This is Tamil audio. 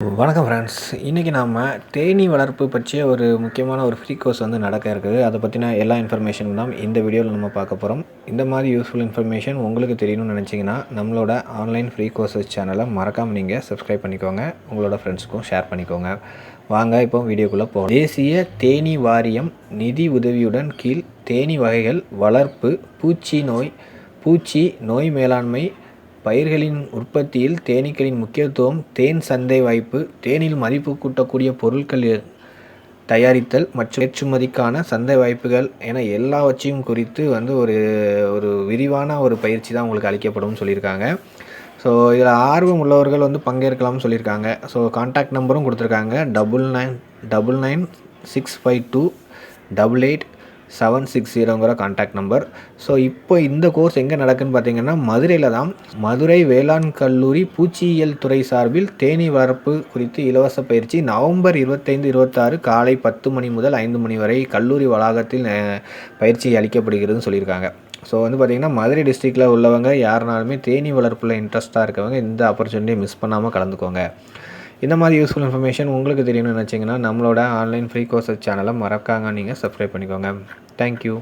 வணக்கம் ஃப்ரெண்ட்ஸ் இன்றைக்கி நாம் தேனீ வளர்ப்பு பற்றிய ஒரு முக்கியமான ஒரு ஃப்ரீ கோர்ஸ் வந்து நடக்க இருக்குது. அதை பற்றின எல்லா இன்ஃபர்மேஷனும் தான் இந்த வீடியோவில் நம்ம பார்க்க போகிறோம் இந்த மாதிரி யூஸ்ஃபுல் இன்ஃபர்மேஷன் உங்களுக்கு தெரியணும்னு நினச்சிங்கன்னா நம்மளோட ஆன்லைன் ஃப்ரீ கோர்ஸஸ் சேனலை மறக்காமல் நீங்கள் சப்ஸ்கிரைப் பண்ணிக்கோங்க. உங்களோட ஃப்ரெண்ட்ஸுக்கும் ஷேர் பண்ணிக்கோங்க. வாங்க இப்போ வீடியோக்குள்ளே போகலாம் தேசிய தேனீ வாரியம் நிதி உதவியுடன் கீழ் தேனீ வகைகள் வளர்ப்பு பூச்சி நோய் பூச்சி நோய் மேலாண்மை பயிர்களின் உற்பத்தியில் தேனீக்களின் முக்கியத்துவம் தேன் சந்தை வாய்ப்பு தேனில் மதிப்பு கூட்டக்கூடிய பொருட்கள் தயாரித்தல் மற்றும் ஏற்றுமதிக்கான சந்தை வாய்ப்புகள் என எல்லாவற்றையும் குறித்து வந்து ஒரு ஒரு விரிவான ஒரு பயிற்சி தான் உங்களுக்கு அளிக்கப்படும் சொல்லியிருக்காங்க. ஸோ இதில் ஆர்வம் உள்ளவர்கள் வந்து பங்கேற்கலாம்னு சொல்லியிருக்காங்க. ஸோ கான்டாக்ட் நம்பரும் கொடுத்துருக்காங்க. Double nine double nine six five two double eight seven six ஜீரோங்கிற contact number so இப்போ இந்த கோர்ஸ் எங்கே நடக்குன்னு பார்த்தீங்கன்னா மதுரையில் தான் மதுரை வேளாண் கல்லூரி பூச்சியியல் துறை சார்பில் தேனி வளர்ப்பு குறித்து இலவச பயிற்சி நவம்பர் இருபத்தைந்து இருபத்தாறு காலை பத்து மணி முதல் ஐந்து மணி வரை கல்லூரி வளாகத்தில் பயிற்சி அளிக்கப்படுகிறதுன்னு சொல்லியிருக்காங்க. ஸோ வந்து பார்த்திங்கன்னா மதுரை டிஸ்ட்ரிக்டில் உள்ளவங்க யாருனாலுமே தேனி வளர்ப்பில் இன்ட்ரெஸ்ட்டாக இருக்கவங்க இந்த ஆப்பர்ச்சுனிட்டியை மிஸ் பண்ணாமல் கலந்துக்கோங்க. இந்த மாதிரி யூஸ்ஃபுல் இன்ஃபர்மேஷன் உங்களுக்கு தெரியணும்னு நினச்சிங்கன்னா நம்மளோட ஆன்லைன் ஃப்ரீ கோர்ஸஸ் சேனலை மறக்காங்க நீங்கள் சப்ஸ்கிரைப் பண்ணிக்கோங்க. தேங்க்யூ